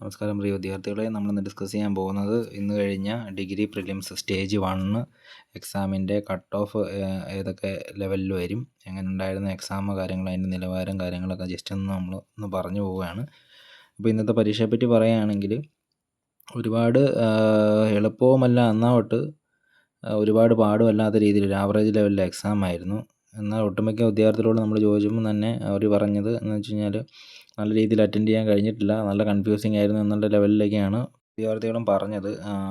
നമസ്കാരം പ്രിയ വിദ്യാർത്ഥികളെ. നമ്മൾ ഇന്ന് ഡിസ്കസ് ചെയ്യാൻ പോകുന്നത് ഇന്ന് കഴിഞ്ഞ ഡിഗ്രി പ്രിലിംസ് സ്റ്റേജ് വണ്ണ് എക്സാമിന്റെ കട്ട് ഓഫ് ഏതൊക്കെ ലെവലിൽ വരും എങ്ങനെ ഉണ്ടായിരുന്ന എക്സാം കാര്യങ്ങൾ അതിന്റെ നിലവാരം കാര്യങ്ങളൊക്കെ ജസ്റ്റ് ഒന്ന് നമ്മൾ ഒന്ന് പറഞ്ഞു പോവുകയാണ്. അപ്പോൾ ഇന്നത്തെ പരീക്ഷയെപ്പറ്റി പറയുകയാണെങ്കിൽ ഒരുപാട് എളുപ്പവുമല്ല എന്നാൽ തൊട്ട് ഒരുപാട് പാടുമല്ലാത്ത രീതിയിൽ ഒരു ആവറേജ് ലെവലിലെ എക്സാം ആയിരുന്നു. എന്നാൽ ഒട്ടുമിക്ക വിദ്യാർത്ഥികളോട് നമ്മൾ ചോദിച്ചപ്പോൾ തന്നെ അവർ പറഞ്ഞത് എന്ന് വെച്ച് കഴിഞ്ഞാൽ നല്ല രീതിയിൽ അറ്റൻഡ് ചെയ്യാൻ കഴിഞ്ഞിട്ടില്ല. നല്ല കൺഫ്യൂസിങ് ആയിരുന്നു എന്നുള്ള ലെവലിലേക്കാണ് വിദ്യാർത്ഥികളും പറഞ്ഞത്.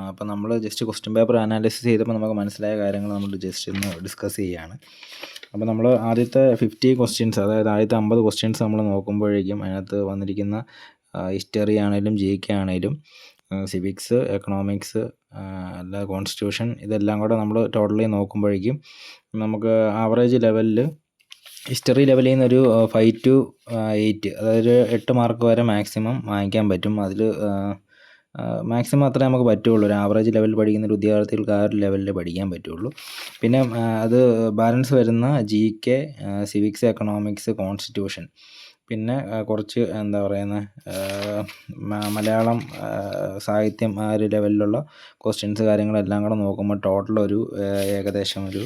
അപ്പോൾ നമ്മൾ ജസ്റ്റ് ക്വസ്റ്റ്യൻ പേപ്പർ അനാലിസിസ് ചെയ്തപ്പോൾ നമുക്ക് മനസ്സിലായ കാര്യങ്ങൾ നമ്മൾ ജസ്റ്റ് ഒന്ന് ഡിസ്കസ് ചെയ്യുകയാണ് അപ്പോൾ നമ്മൾ ആദ്യത്തെ ഫിഫ്റ്റി ക്വസ്റ്റ്യൻസ് അതായത് ആദ്യത്തെ അമ്പത് ക്വസ്റ്റ്യൻസ് നമ്മൾ നോക്കുമ്പോഴേക്കും അതിനകത്ത് വന്നിരിക്കുന്ന ഹിസ്റ്ററി ആണെങ്കിലും ജി കെ ആണെങ്കിലും സിവിക്സ് എക്കണോമിക്സ് അല്ല കോൺസ്റ്റിറ്റ്യൂഷൻ ഇതെല്ലാം കൂടെ നമ്മൾ ടോട്ടലി നോക്കുമ്പോഴേക്കും നമുക്ക് ആവറേജ് ലെവലിൽ ഹിസ്റ്ററി ലെവലിൽ നിന്ന് ഒരു ഫൈവ് ടു എയ്റ്റ് അതായത് എട്ട് മാർക്ക് വരെ മാക്സിമം വാങ്ങിക്കാൻ പറ്റും. അതിൽ മാക്സിമം അത്രേ നമുക്ക് പറ്റുള്ളൂ. ഒരു ആവറേജ് ലെവലിൽ പഠിക്കുന്ന ഒരു വിദ്യാർത്ഥികൾക്ക് ആ ഒരു ലെവലിൽ പഠിക്കാൻ പറ്റുള്ളൂ. പിന്നെ അത് ബാലൻസ് വരുന്ന G K civics economics constitution പിന്നെ കുറച്ച് എന്താ പറയുന്നത് മലയാളം സാഹിത്യം ആ ഒരു ലെവലിലുള്ള ക്വസ്റ്റ്യൻസ് കാര്യങ്ങളെല്ലാം കൂടെ നോക്കുമ്പോൾ ടോട്ടൽ ഒരു ഏകദേശം ഒരു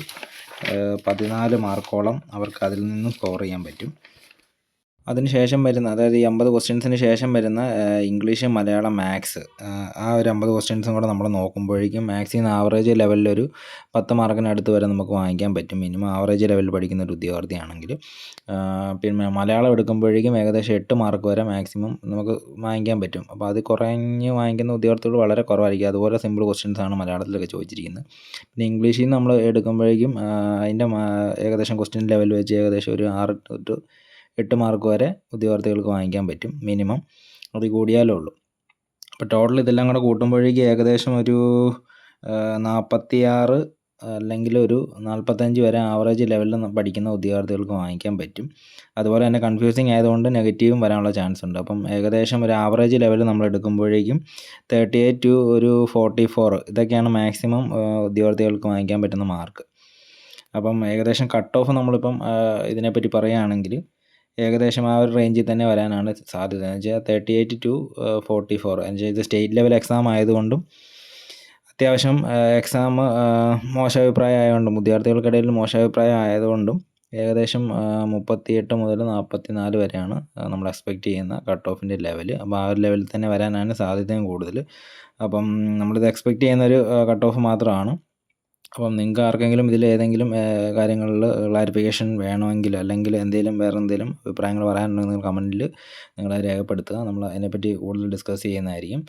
പതിനാല് മാർക്കോളം അവർക്ക് അതിൽ നിന്നും സ്കോർ ചെയ്യാൻ പറ്റും. അതിന് ശേഷം വരുന്ന അതായത് ഈ അമ്പത് ക്വസ്റ്റ്യൻസിന് ശേഷം വരുന്ന ഇംഗ്ലീഷ് മലയാളം മാത്സ് ആ ഒരു അമ്പത് ക്വസ്റ്റ്യൻസും കൂടെ നമ്മൾ നോക്കുമ്പോഴേക്കും മാത്സിൽ നിന്ന് ആവറേജ് ലെവലിലൊരു പത്ത് മാർക്കിനടുത്ത് വരെ നമുക്ക് വാങ്ങിക്കാൻ പറ്റും. മിനിമം ആവറേജ് ലെവലിൽ പഠിക്കുന്ന ഒരു ഉദ്യോഗാർത്ഥിയാണെങ്കിൽ. പിന്നെ മലയാളം എടുക്കുമ്പോഴേക്കും ഏകദേശം എട്ട് മാർക്ക് വരെ മാക്സിമം നമുക്ക് വാങ്ങിക്കാൻ പറ്റും. അപ്പോൾ അത് കുറഞ്ഞ് വാങ്ങിക്കുന്ന ഉദ്യോഗാർത്ഥികൾ വളരെ കുറവായിരിക്കും. അതുപോലെ സിമ്പിൾ ക്വസ്റ്റ്യൻസ് ആണ് മലയാളത്തിലൊക്കെ ചോദിച്ചിരിക്കുന്നത്. പിന്നെ ഇംഗ്ലീഷിൽ നമ്മൾ എടുക്കുമ്പോഴേക്കും അതിന്റെ ഏകദേശം ക്വസ്റ്റ്യൻ ലെവൽ വെച്ച് ഏകദേശം ഒരു ആറ് ടു എട്ട് മാർക്ക് വരെ ഉദ്യോഗാർത്ഥികൾക്ക് വാങ്ങിക്കാൻ പറ്റും മിനിമം. അത് കൂടിയാലേ ഉള്ളൂ. അപ്പോൾ ടോട്ടൽ ഇതെല്ലാം കൂടെ കൂട്ടുമ്പോഴേക്കും ഏകദേശം ഒരു നാൽപ്പത്തിയാറ് അല്ലെങ്കിൽ ഒരു നാൽപ്പത്തഞ്ച് വരെ ആവറേജ് ലെവലിൽ പഠിക്കുന്ന ഉദ്യോഗാർത്ഥികൾക്ക് വാങ്ങിക്കാൻ പറ്റും. അതുപോലെ തന്നെ കൺഫ്യൂസിങ് ആയതുകൊണ്ട് നെഗറ്റീവും വരാനുള്ള ചാൻസ് ഉണ്ട്. അപ്പം ഏകദേശം ഒരു ആവറേജ് ലെവൽ നമ്മൾ എടുക്കുമ്പോഴേക്കും തേർട്ടി എയ്റ്റ് ടു ഒരു ഫോർട്ടി ഫോർ ഇതൊക്കെയാണ് മാക്സിമം ഉദ്യോഗാർത്ഥികൾക്ക് വാങ്ങിക്കാൻ പറ്റുന്ന മാർക്ക് അപ്പം ഏകദേശം കട്ട് ഓഫ് നമ്മളിപ്പം ഇതിനെപ്പറ്റി പറയുകയാണെങ്കിൽ ഏകദേശം ആ ഒരു റേഞ്ചിൽ തന്നെ വരാനാണ് സാധ്യത. എന്ന് വെച്ചാൽ thirty eight to forty four എന്ന് വെച്ചാൽ ഇത് സ്റ്റേറ്റ് ലെവൽ എക്സാം ആയതുകൊണ്ടും അത്യാവശ്യം എക്സാം മോശാഭിപ്രായം ആയതുകൊണ്ടും വിദ്യാർത്ഥികൾക്കിടയിൽ മോശാഭിപ്രായം ആയതുകൊണ്ടും ഏകദേശം മുപ്പത്തിയെട്ട് മുതൽ നാൽപ്പത്തി നാല് വരെയാണ് നമ്മൾ എക്സ്പെക്റ്റ് ചെയ്യുന്ന കട്ട് ഓഫിന്റെ ലെവൽ അപ്പോൾ ആ ഒരു ലെവലിൽ തന്നെ വരാനാണ് സാധ്യതയും കൂടുതൽ. അപ്പം നമ്മളിത് എക്സ്പെക്റ്റ് ചെയ്യുന്ന ഒരു കട്ട് ഓഫ് മാത്രമാണ്. അപ്പം നിങ്ങൾക്ക് ആർക്കെങ്കിലും ഇതിൽ ഏതെങ്കിലും കാര്യങ്ങളിൽ ക്ലാരിഫിക്കേഷൻ വേണമെങ്കിൽ അല്ലെങ്കിൽ എന്തെങ്കിലും വേറെ എന്തെങ്കിലും അഭിപ്രായങ്ങൾ പറയാനുണ്ടെങ്കിൽ നിങ്ങൾ കമന്റിൽ നിങ്ങൾ രേഖപ്പെടുത്തുക. നമ്മൾ അതിനെപ്പറ്റി കൂടുതൽ ഡിസ്കസ് ചെയ്യുന്നതായിരിക്കും.